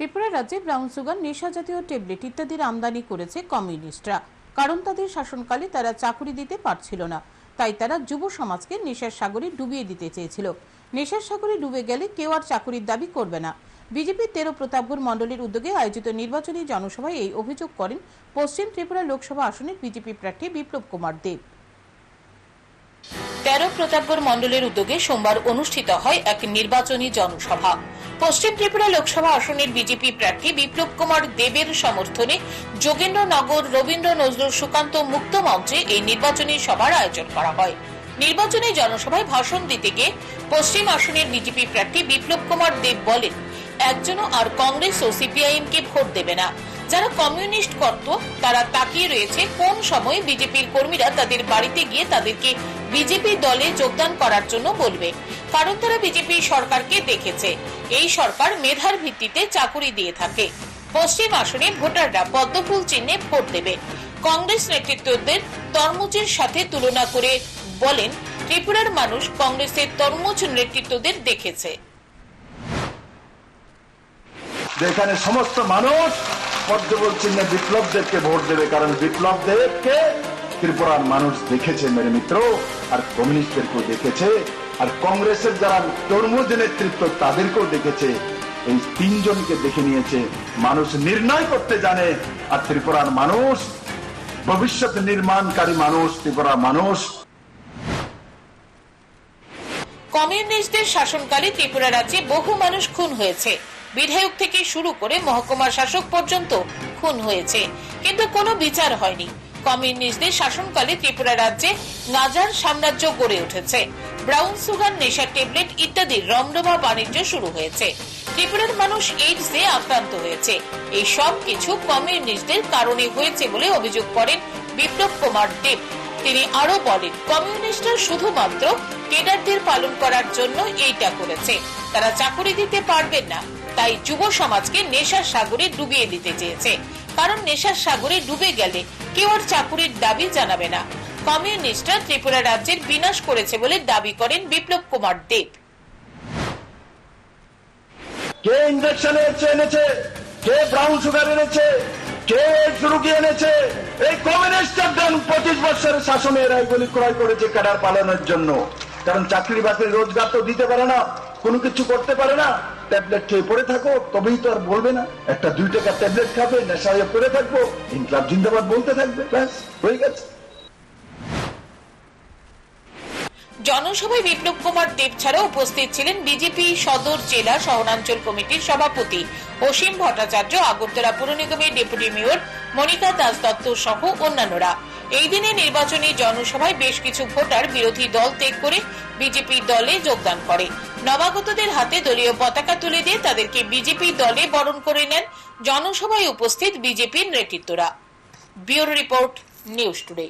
ত্রিপুরা রাজ্যে brown sugar, নেশা জাতীয় ট্যাবলেট ইত্যাদির আমদানি করেছে কমিউনিস্টরা। কারণ তাদের শাসনকালে তারা চাকুরি দিতে পারছিল না। তাই তারা যুব সমাজকে নেশার সাগরে ডুবিয়ে দিতে চেয়েছিল। নেশার সাগরে ডুবে গেলে কেউ আর চাকুরির দাবি করবে না। বিজেপির তেরো প্রতাপগড় মণ্ডলীর উদ্যোগে আয়োজিত নির্বাচনী জনসভায় এই অভিযোগ করেন পশ্চিম ত্রিপুরা লোকসভা আসনের বিজেপি প্রার্থী বিপ্লব কুমার দেব। তেরো প্রতাপগড় মণ্ডলের উদ্যোগে সোমবার অনুষ্ঠিত হয় এক নির্বাচনী জনসভা। পশ্চিম ত্রিপুরা লোকসভা আসনের বিজেপি প্রার্থী বিপ্লব কুমার দেবের সমর্থনে যোগেন্দ্রনগর রবীন্দ্র নজরুল সুকান্ত মুক্ত মঞ্চে এই নির্বাচনী সভার আয়োজন করা হয়। নির্বাচনী জনসভায় ভাষণ দিতে গিয়ে পশ্চিম আসনের বিজেপি প্রার্থী বিপ্লব কুমার দেব বলেন, একজনও আর কংগ্রেস ও সিপিআইএম কে ভোট দেবে না। যারা কমিউনিস্ট করত, তারা তাকিয়ে রয়েছে কোন সময় বিজেপির কর্মীরা তাদের বাড়িতে গিয়ে তাদেরকে বিজেপি দলে যোগদান করার জন্য বলবে। কারণ তারা বিজেপি সরকারকে দেখেছে। এই সরকার মেধার ভিত্তিতে চাকুরি দিয়ে থাকে। পশ্চিম আসনে ভোটাররা পদ্মফুল চিহ্নে ভোট দেবে। কংগ্রেস নেতৃত্বদের তরমুজের সাথে তুলনা করে বলেন, ত্রিপুরার মানুষ কংগ্রেসের তরমুজ নেতৃত্বদের দেখেছে। যেখানে সমস্ত মানুষ পদ্মবল চিহ্নে বিপ্লবদেরকে ভোট দেবে, কারণ বিপ্লবদেরকে ত্রিপুরার মানুষ দেখেছে, মেরে মিত্র, আর কমিউনিস্টদেরকেও দেখেছে, আর কংগ্রেসের যারা তরমুজ নেতৃত্ব, তাদেরকেও দেখেছে। এই তিনজনকে দেখে নিয়েছে, মানুষ নির্ণয় করতে জানে, আর ত্রিপুরার মানুষ, ভবিষ্যৎ নির্মাণকারী মানুষ, ত্রিপুরার মানুষ। কমিউনিস্টদের শাসনকালে ত্রিপুরা রাজ্যে বহু মানুষ খুন হয়েছে। বিধায়ক থেকে শুরু করে মহকুমা শাসক পর্যন্ত খুন হয়েছে। কিন্তু কোনো বিচার হয়নি। কমিউনিস্টদের শাসনকালে ত্রিপুরা রাজ্যে গাজার সাম্রাজ্য গড়ে উঠেছে। ব্রাউন সুগার নেশার ট্যাবলেট ইত্যাদির রমরমা বাণিজ্য শুরু হয়েছে। ত্রিপুরার মানুষ এইডসে আক্রান্ত হয়েছে। এই সব কিছু কমিউনিস্টদের কারণে হয়েছে বলে অভিযোগ করেন বিপ্লব কুমার দেব। তিনি আরও বলেন, কমিউনিস্টরা শুধুমাত্র কেডারদের পালন করার জন্য এইটা করেছে। তারা চাকুরি দিতে পারবেন না। তাই যুব সমাজকে নেশার সাগরে ডুবিয়ে দিতে চেয়েছে। কারণ নেশার সাগরে ডুবে গেলে কেউ আর চাকুরির দাবি জানাবে না। কমিউনিস্টরা ত্রিপুরা রাজ্যের বিনাশ করেছে বলে দাবি করেন বিপ্লব কুমার দেব। কে ইঞ্জেকশন এনেছে কে ব্রাউন সুগার এনেছে? কে রুগী এনেছে? এই পঁচিশ বছরের শাসনে এরা এগুলি ক্রয় করেছে ক্যাডার পালনের জন্য। কারণ চাকরি বাকরি রোজগার তো দিতে পারে না, কোনো কিছু করতে পারে না। ট্যাবলেট খেয়ে পড়ে থাকো, তবেই তো আর বলবে না। একটা দুই টাকা ট্যাবলেট খাবে, নেশায় পড়ে থাকব, ইনকলাব জিন্দাবাদ বলতে থাকবে, ব্যাস, হয়ে গেছে। জনসভায় বিপ্লব কুমার দেব ছাড়া উপস্থিত ছিলেন বিজেপি সদর জেলা শহরাঞ্চল কমিটির সভাপতি অসীম ভট্টাচার্য, আগরতলা পুর নিগমের ডেপুটি মেয়র মনিকা দাস দত্ত সহ অন্যান্যরা। এই দিনে নির্বাচনী জনসভায় বেশ কিছু ভোটার বিরোধী দল ত্যাগ করে বিজেপি দলে যোগদান করে। নবাগতদের হাতে দলীয় পতাকা তুলে দিয়ে তাদেরকে বিজেপি দলে বরণ করে নেন জনসভায় উপস্থিত বিজেপির নেতৃত্বরা। Bureau report, news today.